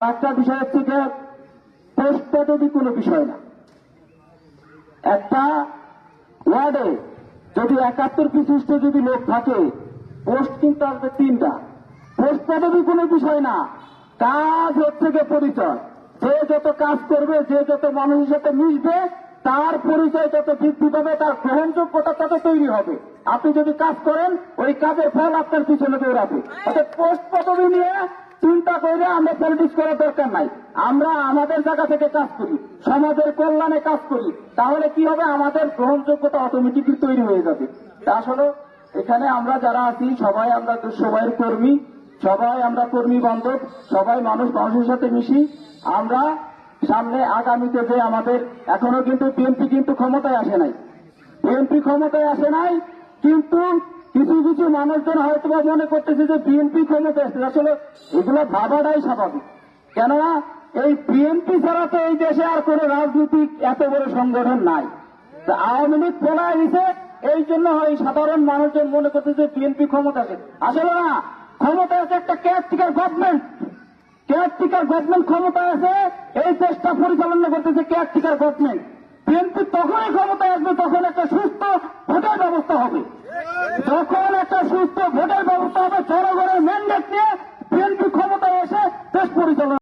একটা বিষয় হচ্ছে যে পোস্টপদবি কোনো বিষয় না। একটা ওয়ার্ডে যদি একাত্তর বিশিষ্ট যদি লোক থাকে, পোস্ট কিন্তু আসবে তিনটা। পোস্ট পদবি কোনো বিষয় না। কাজ হচ্ছে যে পরিচয়। যে যত কাজ করবে, যে যত মানুষের সাথে মিশবে, তার পরিচয় যত বৃদ্ধি পাবে, তার গ্রহণযোগ্যতা তত তৈরি হবে। আপনি যদি কাজ করেন, ওই কাজের ফল আপনার পিছনে দৌড়াবে। অর্থাৎ পোস্ট পদবি নিয়ে করে আমরা পলিটিক্স করার দরকার নাই। আমরা আমাদের জায়গা থেকে কাজ করি, সমাজের কল্যাণে কাজ করি। তাহলে কি হবে? আমাদের গ্রহণযোগ্যতা অটোমেটিকলি তৈরি হয়ে যাবে। আসলে এখানে আমরা যারা আছি, সবাই আমরা সবাইয়ের কর্মী, সবাই আমরা কর্মী বান্ধব, সবাই মানুষ মানুষের সাথে মিশি। আমরা সামনে আগামীতে যে আমাদের, এখনও কিন্তু বিএনপি কিন্তু ক্ষমতায় আসে নাই। বিএনপি ক্ষমতায় আসে নাই, কিন্তু কিছু কিছু মানুষজন হয়তো মনে করতেছে যে বিএনপি ক্ষমতায় আসছে আসলে এগুলো ভাবাটাই স্বাভাবিক। কেননা এই বিএনপি ছাড়া তো এই দেশে আর কোন রাজনৈতিক এত বড় সংগঠন নাই। আওয়ামী লীগ পলায় দিছে এই জন্য হয় সাধারণ মানুষজন মনে করতেছে বিএনপি ক্ষমতা আছে। আসলে না, ক্ষমতা আছে একটা কেয়ারটেকার গভর্নমেন্ট কেয়ারটেকার গভর্নমেন্ট ক্ষমতা আছে, এই দেশটা পরিচালনা করতেছে কেয়ারটেকার গভর্নমেন্ট বিএনপি তখনই ক্ষমতা আসবে তখন একটা সুস্থ সুস্থ ভোটের ব্যবস্থা হবে জনগণের মেন্ডে।